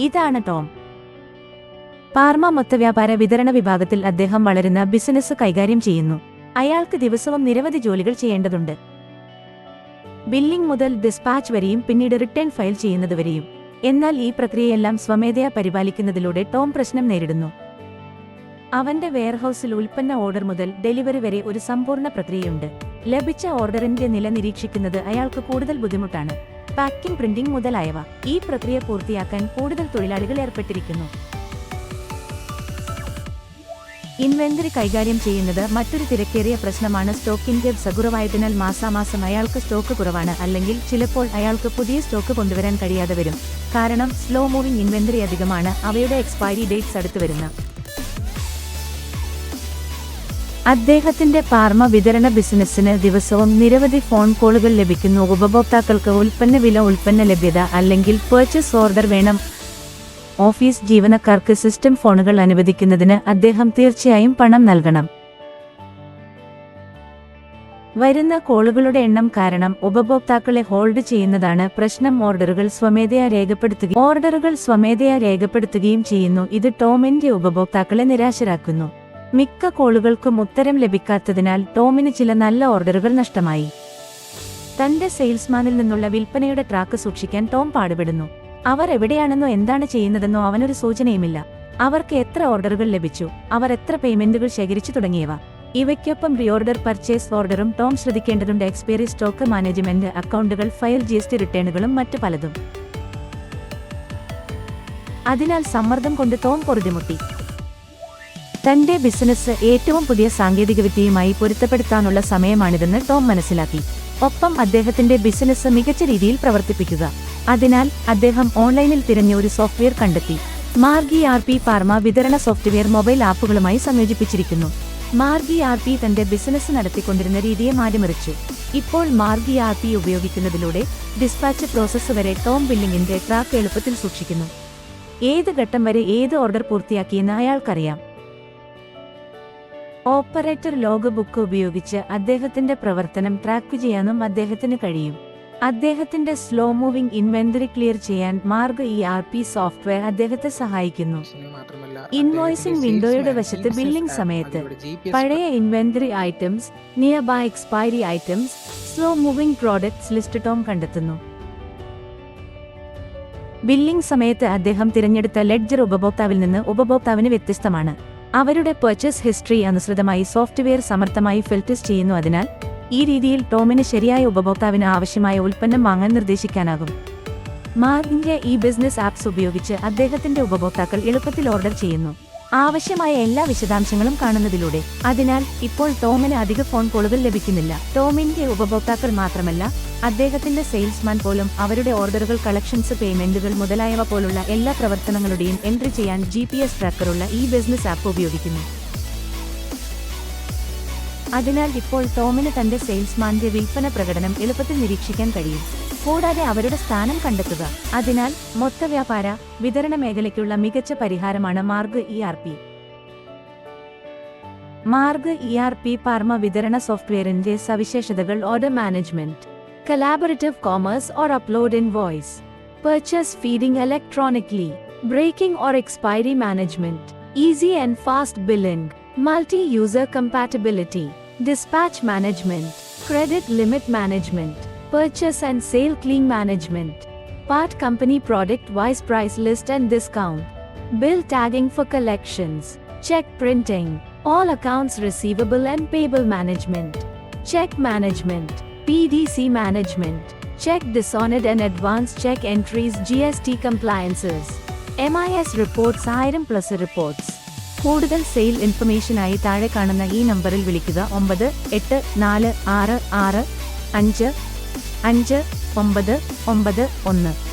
ഇതാണ് Tom. Pharma മൊത്തവ്യാപാര വിതരണ വിഭാഗത്തിൽ അദ്ദേഹം വളരുന്ന ബിസിനസ് കൈകാര്യം ചെയ്യുന്നു. അയാൾക്ക് ദിവസവും നിരവധി ജോലികൾ ചെയ്യേണ്ടതുണ്ട്. ബില്ലിംഗ് മുതൽ ഡിസ്പാച്ച് വരെയും പിന്നീട് റിട്ടേൺ ഫയൽ ചെയ്യുന്നതുവരെയും എന്നാൽ ഈ പ്രക്രിയയെല്ലാം സ്വമേധയാ പരിപാലിക്കുന്നതിലൂടെ ടോം പ്രശ്നം നേരിടുന്നു. അവന്റെ വെയർഹൌസിൽ ഉൽപ്പന്ന ഓർഡർ മുതൽ ഡെലിവറി വരെ ഒരു സമ്പൂർണ പ്രക്രിയയുണ്ട്. ലഭിച്ച ഓർഡറിന്റെ നില നിരീക്ഷിക്കുന്നത് അയാൾക്ക് കൂടുതൽ ബുദ്ധിമുട്ടാണ്. പാക്കിംഗ് പ്രിന്റിംഗ് മുതലായവ ഈ പ്രക്രിയ പൂർത്തിയാക്കാൻ കൂടുതൽ തൊഴിലാളികൾ ഏർപ്പെട്ടിരിക്കുന്നു. ഇൻവെന്ററി കൈകാര്യം ചെയ്യുന്നത് മറ്റൊരു തിരക്കേറിയ പ്രശ്നമാണ് സ്റ്റോക്കിന്റെ സകുറവായതിനാൽ മാസാമാസം അയാൾക്ക് സ്റ്റോക്ക് കുറവാണ് അല്ലെങ്കിൽ ചിലപ്പോൾ അയാൾക്ക് പുതിയ സ്റ്റോക്ക് കൊണ്ടുവരാൻ കഴിയാതെ വരും. കാരണം സ്ലോ മൂവിംഗ് ഇൻവെന്ററി അധികമാണ് അവയുടെ എക്സ്പയറി ഡേറ്റ്സ് അടുത്തു വരുന്ന അദ്ദേഹത്തിന്റെ പാർമ വിതരണ ബിസിനസ്സിന് ദിവസവും നിരവധി ഫോൺ കോളുകൾ ലഭിക്കുന്നു. ഉപഭോക്താക്കൾക്ക് ഉൽപ്പന്ന വില ഉൽപ്പന്ന ലഭ്യത അല്ലെങ്കിൽ പർച്ചേസ് ഓർഡർ വേണം. ഓഫീസ് ജീവനക്കാർക്ക് സിസ്റ്റം ഫോണുകൾ അനുവദിക്കുന്നതിന് അദ്ദേഹം തീർച്ചയായും പണം നൽകണം. വരുന്ന കോളുകളുടെ എണ്ണം കാരണം ഉപഭോക്താക്കളെ ഹോൾഡ് ചെയ്യുന്നതാണ് പ്രശ്നം. ഓർഡറുകൾ സ്വമേധയാ രേഖപ്പെടുത്തുകയും ഓർഡറുകൾ സ്വമേധയാ രേഖപ്പെടുത്തുകയും ചെയ്യുന്നു. ഇത് ടോമിന്റെ ഉപഭോക്താക്കളെ നിരാശരാക്കുന്നു. മിക്ക കോളുകൾക്കും ഉത്തരം ലഭിക്കാത്തതിനാൽ ടോമിന് ചില നല്ല ഓർഡറുകൾ നഷ്ടമായി. തന്റെ സെയിൽസ്മാനിൽ നിന്നുള്ള വിൽപ്പനയുടെ ട്രാക്ക് സൂക്ഷിക്കാൻ ടോം പാടുപെടുന്നു. അവർ എവിടെയാണെന്നോ എന്താണ് ചെയ്യുന്നതെന്നോ അവനൊരു സൂചനയുമില്ല. അവർക്ക് എത്ര ഓർഡറുകൾ ലഭിച്ചു അവർ എത്ര പേയ്മെന്റുകൾ ശേഖരിച്ചു തുടങ്ങിയവ. ഇവയ്ക്കൊപ്പം റീഓർഡർ പർച്ചേസ് ഓർഡറും ടോം ശ്രദ്ധിക്കേണ്ടതുണ്ട്. എക്സ്പയറി സ്റ്റോക്ക് മാനേജ്മെന്റ് അക്കൗണ്ടുകൾ ഫയൽ ജി എസ് ടി റിട്ടേണുകളും മറ്റു പലതും. അതിനാൽ സമ്മർദ്ദം കൊണ്ട് ടോം പൊറുതിമുട്ടി. തന്റെ ബിസിനസ് ഏറ്റവും പുതിയ സാങ്കേതികവിദ്യയുമായി പൊരുത്തപ്പെടുത്താനുള്ള സമയമാണിതെന്ന് ടോം മനസ്സിലാക്കി. ഒപ്പം അദ്ദേഹത്തിന്റെ ബിസിനസ് മികച്ച രീതിയിൽ പ്രവർത്തിപ്പിക്കുക. അതിനാൽ അദ്ദേഹം ഓൺലൈനിൽ തിരഞ്ഞ ഒരു സോഫ്റ്റ്വെയർ കണ്ടെത്തി. മാർഗി ആർ പി ഫാർമ വിതരണ സോഫ്റ്റ്വെയർ മൊബൈൽ ആപ്പുകളുമായി സംയോജിപ്പിച്ചിരിക്കുന്നു. മാർഗി ആർ പി തന്റെ ബിസിനസ് നടത്തിക്കൊണ്ടിരുന്ന രീതിയെ മാറ്റിമറിച്ചു. ഇപ്പോൾ മാർഗി ആർ പി ഉപയോഗിക്കുന്നതിലൂടെ ഡിസ്പാച്ച് പ്രോസസ്സ് വരെ ടോം ബില്ലിംഗിന്റെ ട്രാക്ക് എളുപ്പത്തിൽ സൂക്ഷിക്കുന്നു. ഏത് ഘട്ടം വരെ ഏത് ഓർഡർ പൂർത്തിയാക്കിയെന്ന് അയാൾക്കറിയാം. ഓപ്പറേറ്റർ ലോഗ് ബുക്ക് ഉപയോഗിച്ച് അദ്ദേഹത്തിന്റെ പ്രവർത്തനം ട്രാക്ക് ചെയ്യാനും അദ്ദേഹത്തിന് കഴിയും. അദ്ദേഹത്തിന്റെ സ്ലോ മൂവിംഗ് ഇൻവെന്ററി ക്ലിയർ ചെയ്യാൻ Marg E R P software അദ്ദേഹത്തെ സഹായിക്കുന്നു. ഇൻവോയ്സിംഗ് വിൻഡോയുടെ വശത്ത് ബില്ലിംഗ് സമയത്ത് പഴയ inventory items near by expiry items slow moving products list Tom കണ്ടെത്തുന്നു. ബില്ലിംഗ് സമയത്ത് അദ്ദേഹം തിരഞ്ഞെടുത്ത ലെഡ്ജർ ഉപഭോക്താവിൽ നിന്ന് ഉപഭോക്താവിന് വ്യത്യസ്തമാണ്. അവരുടെ പർച്ചേസ് ഹിസ്റ്ററി അനുസൃതമായി സോഫ്റ്റ്വെയർ സമർത്ഥമായി ഫിൽറ്റസ് ചെയ്യുന്നു അതിനാൽ ഈ രീതിയിൽ ടോമിന് ശരിയായ ഉപഭോക്താവിന് ആവശ്യമായ ഉൽപ്പന്നം വാങ്ങാൻ നിർദ്ദേശിക്കാനാകും. മാർഗിന്റെ ഈ ബിസിനസ് ആപ്സ് ഉപയോഗിച്ച് അദ്ദേഹത്തിന്റെ ഉപഭോക്താക്കൾ എളുപ്പത്തിൽ ഓർഡർ ചെയ്യുന്നു. ആവശ്യമായ എല്ലാ വിശദാംശങ്ങളും കാണുന്നതിലൂടെ. അതിനാൽ ഇപ്പോൾ ടോമിന് അധിക ഫോൺ കോളുകൾ ലഭിക്കുന്നില്ല. ടോമിന്റെ ഉപഭോക്താക്കൾ മാത്രമല്ല അദ്ദേഹത്തിന്റെ സെയിൽസ്മാൻ പോലും അവരുടെ ഓർഡറുകൾ കളക്ഷൻസ് പേയ്മെന്റുകൾ മുതലായവ പോലുള്ള എല്ലാ പ്രവർത്തനങ്ങളുടെയും എൻട്രി ചെയ്യാൻ ജി പി എസ് ട്രാക്കറുള്ള ഈ ബിസിനസ് ആപ്പ് ഉപയോഗിക്കുന്നു. അതിനാൽ ഇപ്പോൾ ടോമിന് തന്റെ സെയിൽസ്മാന്റെ വിൽപ്പന പ്രകടനം എളുപ്പത്തിൽ നിരീക്ഷിക്കാൻ കഴിയും. കൂടാതെ അവരുടെ സ്ഥാനം കണ്ടെത്തുക. അതിനാൽ മൊത്തവ്യാപാര വിതരണ മേഖലയ്ക്കുള്ള മികച്ച പരിഹാരമാണ് Marg E R P Marg E R P pharma വിതരണ സോഫ്റ്റ്വെയറിന്റെ സവിശേഷതകൾ order management. Collaborative commerce or upload invoice, purchase feeding electronically, breaking or expiry management, easy and fast billing, multi-user compatibility, dispatch management, credit limit management, purchase and sale clean management, part company product wise price list and discount, bill tagging for collections, check printing, all accounts receivable and payable management, check management, PDC management, check dishonored and advanced check entries GST compliances, MIS reports ആയിരം plus reports കൂടുതൽ sale ഇൻഫർമേഷനായി താഴെ കാണുന്ന ഈ നമ്പറിൽ വിളിക്കുക. ഒമ്പത് എട്ട് നാല് ആറ് ആറ് അഞ്ച് അഞ്ച് ഒമ്പത് ഒമ്പത് ഒന്ന്.